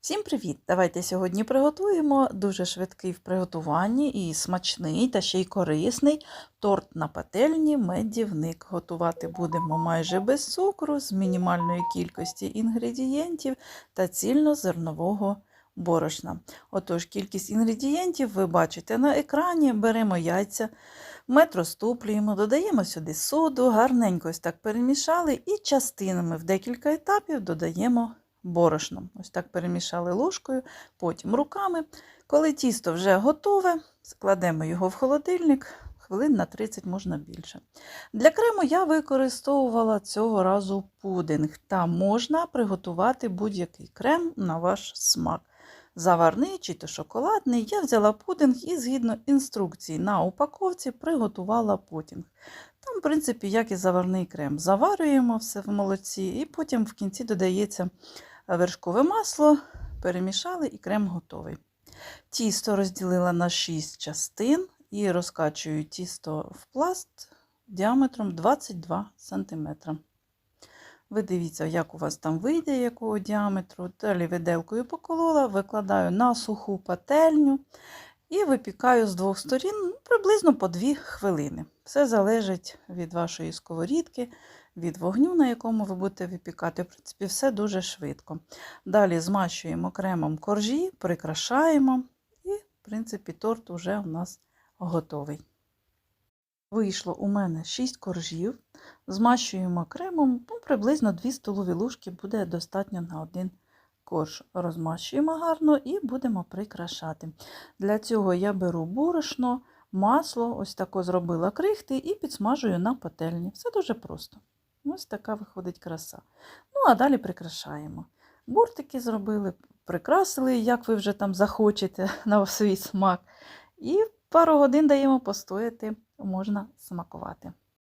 Всім привіт! Давайте сьогодні приготуємо дуже швидкий в приготуванні і смачний та ще й корисний торт на пательні медівник. Готувати будемо майже без цукру, з мінімальної кількості інгредієнтів та цільнозернового борошна. Отож, кількість інгредієнтів ви бачите на екрані, беремо яйця, мед розтоплюємо, додаємо сюди соду, гарненько ось так перемішали і частинами в декілька етапів додаємо борошном. Ось так перемішали ложкою, потім руками. Коли тісто вже готове, складемо його в холодильник, хвилин на 30 можна більше. Для крему я використовувала цього разу пудинг, та можна приготувати будь-який крем на ваш смак. Заварний чи то шоколадний, я взяла пудинг і згідно інструкції на упаковці приготувала пудинг. Там, в принципі, як і заварний крем. Заварюємо все в молоці, і потім в кінці додається вершкове масло, перемішали і крем готовий. Тісто розділила на 6 частин і розкачую тісто в пласт діаметром 22 см. Ви дивіться, як у вас там вийде, якого діаметру. Далі виделкою поколола, викладаю на суху пательню і випікаю з двох сторін ну, приблизно по 2 хвилини. Все залежить від вашої сковорідки, від вогню, на якому ви будете випікати. В принципі, все дуже швидко. Далі змащуємо кремом коржі, прикрашаємо, і, в принципі, торт вже у нас готовий. Вийшло у мене 6 коржів. Змащуємо кремом, ну, приблизно 2 столові ложки буде достатньо на один корж. Розмащуємо гарно і будемо прикрашати. Для цього я беру борошно, масло, ось тако зробила крихти і підсмажую на пательні. Все дуже просто. Ось така виходить краса. Ну, а далі прикрашаємо. Бортики зробили, прикрасили, як ви вже там захочете на свій смак. І пару годин даємо постояти, можна смакувати.